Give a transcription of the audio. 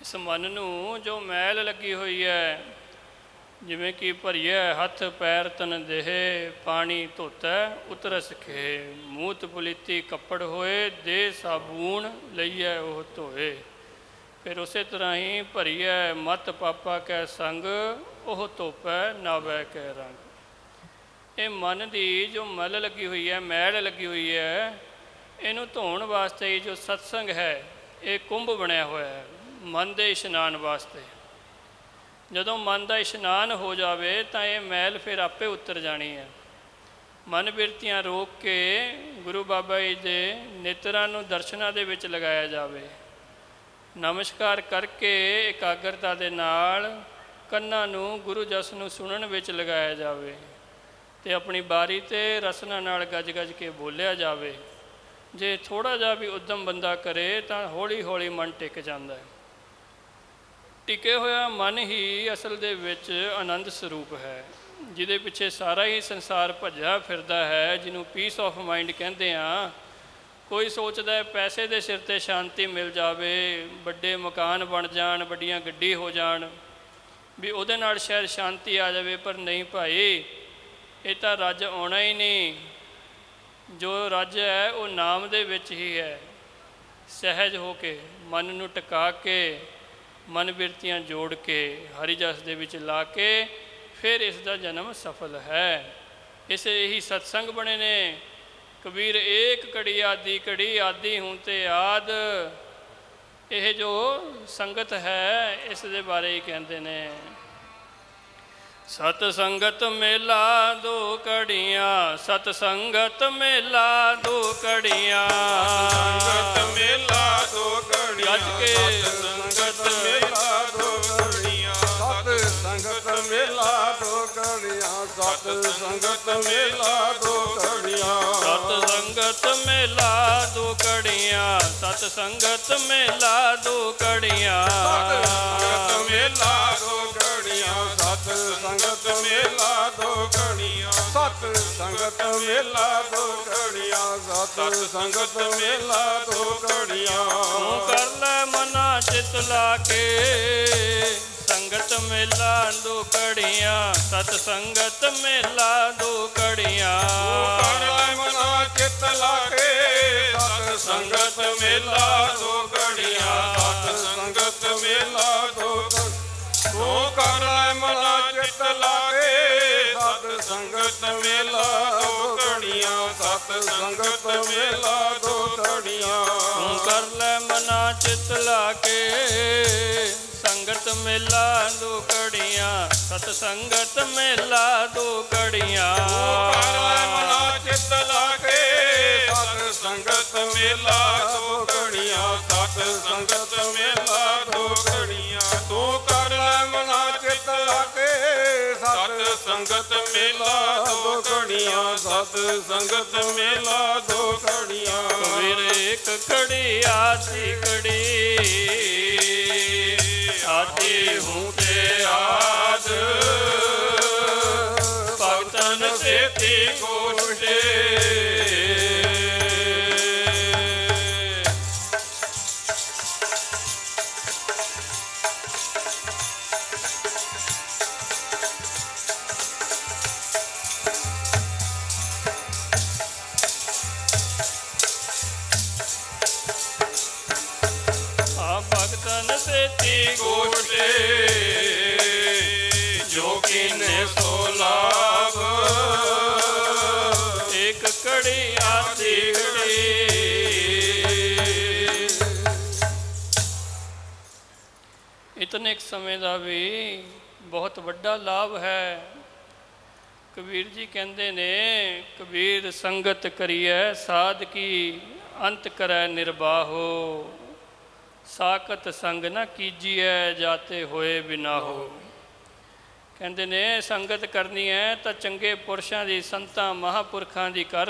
ਇਸ ਮਨ ਨੂੰ ਜੋ ਮੈਲ ਲੱਗੀ ਹੋਈ ਹੈ, ਜਿਵੇਂ ਕਿ ਭਰੀਏ ਹੱਥ ਪੈਰ ਤਨ ਦੇਹ, ਪਾਣੀ ਧੋਤੈ ਉਤਰ ਖੇ। ਮੂਤ ਪੁਲੀਤੀ ਕੱਪੜ ਹੋਏ ਦੇ ਸਾਬੂਨ ਲਈਐ ਉਹ ਧੋਏ। ਫਿਰ ਉਸੇ ਤਰ੍ਹਾਂ ਹੀ ਭਰੀਐ ਮਤ ਪਾਪਾ ਕੈ ਸੰਗ, ਉਹ ਧੋਪੈ ਨਾਵੈ ਕੈ ਰੰਗ। ਇਹ ਮਨ ਦੀ ਜੋ ਮਲ ਲੱਗੀ ਹੋਈ ਹੈ, ਮੈਲ ਲੱਗੀ ਹੋਈ ਹੈ, ਇਹਨੂੰ ਧੋਣ ਵਾਸਤੇ ਜੋ ਸਤਸੰਗ ਹੈ, ਇਹ ਕੁੰਭ ਬਣਿਆ ਹੋਇਆ ਹੈ। ਮਨ ਦੇ ਇਸ਼ਨਾਨ ਵਾਸਤੇ। ਜਦੋਂ ਮਨ ਦਾ ਇਸ਼ਨਾਨ ਹੋ ਜਾਵੇ ਤਾਂ ਇਹ ਮੈਲ ਫਿਰ ਆਪੇ ਉਤਰ ਜਾਣੀ ਹੈ। ਮਨ ਬਿਰਤੀਆਂ ਰੋਕ ਕੇ ਗੁਰੂ ਬਾਬਾ ਜੀ ਦੇ ਨੇਤਰਾਂ ਨੂੰ ਦਰਸ਼ਨਾਂ ਦੇ ਵਿੱਚ ਲਗਾਇਆ ਜਾਵੇ। ਨਮਸਕਾਰ ਕਰਕੇ ਇਕਾਗਰਤਾ ਦੇ ਨਾਲ ਕੰਨਾਂ ਨੂੰ ਗੁਰੂ ਜਸ ਨੂੰ ਸੁਣਨ ਵਿੱਚ ਲਗਾਇਆ ਜਾਵੇ ਤੇ ਆਪਣੀ ਬਾਰੀ ਤੇ ਰਸਨਾ ਨਾਲ ਗੱਜ-ਗੱਜ ਕੇ ਬੋਲਿਆ ਜਾਵੇ। ਜੇ ਥੋੜਾ ਜਿਹਾ ਵੀ ਉਦਮ ਬੰਦਾ ਕਰੇ ਤਾਂ ਹੌਲੀ-ਹੌਲੀ ਮਨ ਟਿਕ ਜਾਂਦਾ ਹੈ। ਟਿਕੇ ਹੋਇਆ ਮਨ ਹੀ ਅਸਲ ਦੇ ਵਿੱਚ ਆਨੰਦ ਸਰੂਪ ਹੈ, ਜਿਹਦੇ ਪਿੱਛੇ ਸਾਰਾ ਹੀ ਸੰਸਾਰ ਭੱਜਿਆ ਫਿਰਦਾ ਹੈ, ਜਿਹਨੂੰ ਪੀਸ ਆਫ ਮਾਈਂਡ ਕਹਿੰਦੇ ਆ ਕੋਈ ਸੋਚਦਾ ਹੈ ਪੈਸੇ ਦੇ ਸਿਰ ਤੇ ਸ਼ਾਂਤੀ ਮਿਲ ਜਾਵੇ, ਵੱਡੇ ਮਕਾਨ ਬਣ ਜਾਣ, ਵੱਡੀਆਂ ਗੱਡੀ ਹੋ ਜਾਣ, ਵੀ ਉਹਦੇ ਨਾਲ ਸ਼ਾਇਦ ਸ਼ਾਂਤੀ ਆ ਜਾਵੇ, ਪਰ ਨਹੀਂ ਭਾਈ, ਇਹ ਤਾਂ ਰੱਜ ਆਉਣਾ ਹੀ ਨਹੀਂ। ਜੋ ਰੱਜ ਹੈ ਉਹ ਨਾਮ ਦੇ ਵਿੱਚ ਹੀ ਹੈ, ਸਹਿਜ ਹੋ ਕੇ, ਮਨ ਨੂੰ ਟਿਕਾ ਕੇ। ਮਨ ਬਿਰਤੀਆਂ ਜੋੜ ਕੇ ਹਰੀ ਜਸ ਦੇ ਵਿੱਚ ਲਾ ਕੇ ਫਿਰ ਇਸ ਦਾ ਜਨਮ ਸਫਲ ਹੈ। ਇਸ ਇਹੀ ਸਤਸੰਗ ਬਣੇ ਨੇ। ਕਬੀਰ ਏਕ ਕੜੀ ਆਦੀ ਕੜੀ ਆਦੀ ਹੂੰ ਤੇ ਆਦ। ਇਹ ਜੋ ਸੰਗਤ ਹੈ ਇਸ ਦੇ ਬਾਰੇ ਹੀ ਕਹਿੰਦੇ ਨੇ। ਸਤ ਸੰਗਤ ਮੇਲਾ ਦੋ ਕੜੀਆਂ ਸਤ ਸੰਗਤ ਮੇਲਾ ਦੋ ਕੜੀਆਂ ਸੰਗਤ ਮੇਲਾ ਦੋ ਘੜੀਆਂ ਗੱਜ ਕੇ ਸਤ ਸੰਗਤ ਮੇਲਾ ਦੋ ਕੜੀਆਂ ਸਤ ਸੰਗਤ ਮੇਲਾ ਦੋ ਕੜੀਆਂ ਸਤ ਸੰਗਤ ਮੇਲਾ ਦੋ ਕੜੀਆਂ ਸੰਗਤ ਮੇਲਾ ਦੋ ਘੜੀਆਂ। ਸਤ ਸੰਗਤ ਮੇਲਾ ਦੋ ਘੜੀਆਂ। ਸਤ ਸੰਗਤ ਮੇਲਾ ਦੋ ਕੜੀਆਂ ਸਤ ਸੰਗਤ ਮੇਲਾ ਦੋ ਕੜੀਆਂ ਕਰ ਲੈ ਮਨਾ ਚਿਤ ਲਾ ਕੇ। ਸੰਗਤ ਮੇਲਾ ਦੋ ਕੜੀਆਂ ਸਤ ਸੰਗਤ ਮੇਲਾ ਦੋ ਕੜੀਆਂ ਕਰ ਲੈ ਮਨਾ ਚਿਤ ਲਾ ਕੇ ਸਤ ਸੰਗਤ ਮੇਲਾ ਦੋ ਘੜੀਆਂ। ਸਤ ਸੰਗਤ ਮੇਲਾ ਦੋ ਤੂੰ ਕਰ ਲੈ ਮਨਾ ਚਿਤ ਲਾ ਕੇ ਸਤ ਸੰਗਤ ਮੇਲਾ ਦੋ ਘੜੀਆਂ। ਸਤ ਸੰਗਤ ਮੇਲਾ ਦੋ ਘੜੀਆਂ। ਤੂੰ ਕਰ ਲੈ ਮਨਾ ਚਿਤ ਲਾ ਕੇ ਸੰਗਤ ਮੇਲਾ ਦੋ ਕੜੀਆਂ ਸਤ ਸੰਗਤ ਮੇਲਾ ਦੋ ਕੜੀਆਂ ਕਰ ਲੈ ਮਨਾ ਚਿਤ ਲਾ ਕੇ ਸਤ ਸੰਗਤ ਮੇਲਾ ਦੋ ਘੜੀਆਂ ਸਤ ਸੰਗਤ ਮੇਲਾ ਦੋ ਘੜੀਆਂ ਤੂੰ ਕਰ ਲੈ ਮਨਾ ਚਿਤ ਲਾ ਕੇ ਸਤ ਸੰਗਤ ਮੇਲਾ ਦੋ ਘੜੀਆਂ ਸਤ ਸੰਗਤ ਮੇਲਾ ਦੋ ਘੜੀਆਂ ਕਬੀਰ ਇੱਕ ਕੜੀ ਆਦੀ ਕੜੀ दर्शन से गोष्ठे ਇਤਨੇ ਸਮੇਂ ਦਾ ਵੀ ਬਹੁਤ ਵੱਡਾ ਲਾਭ ਹੈ। ਕਬੀਰ ਜੀ ਕਹਿੰਦੇ ਨੇ, ਕਬੀਰ ਸੰਗਤ ਕਰੀਐ, ਸਾਧ ਕੀ ਅੰਤ ਕਰੈ ਨਿਰਬਾਹੋ। ਸਾਕਤ ਸੰਗ ਨਾ ਕੀਜੀਐ, ਜਾਤੇ ਹੋਏ ਬਿਨਾਹੋ। ਕਹਿੰਦੇ ਨੇ, ਸੰਗਤ ਕਰਨੀ ਹੈ ਤਾਂ ਚੰਗੇ ਪੁਰਸ਼ਾਂ ਦੀ, ਸੰਤਾਂ ਮਹਾਪੁਰਖਾਂ ਦੀ ਕਰ।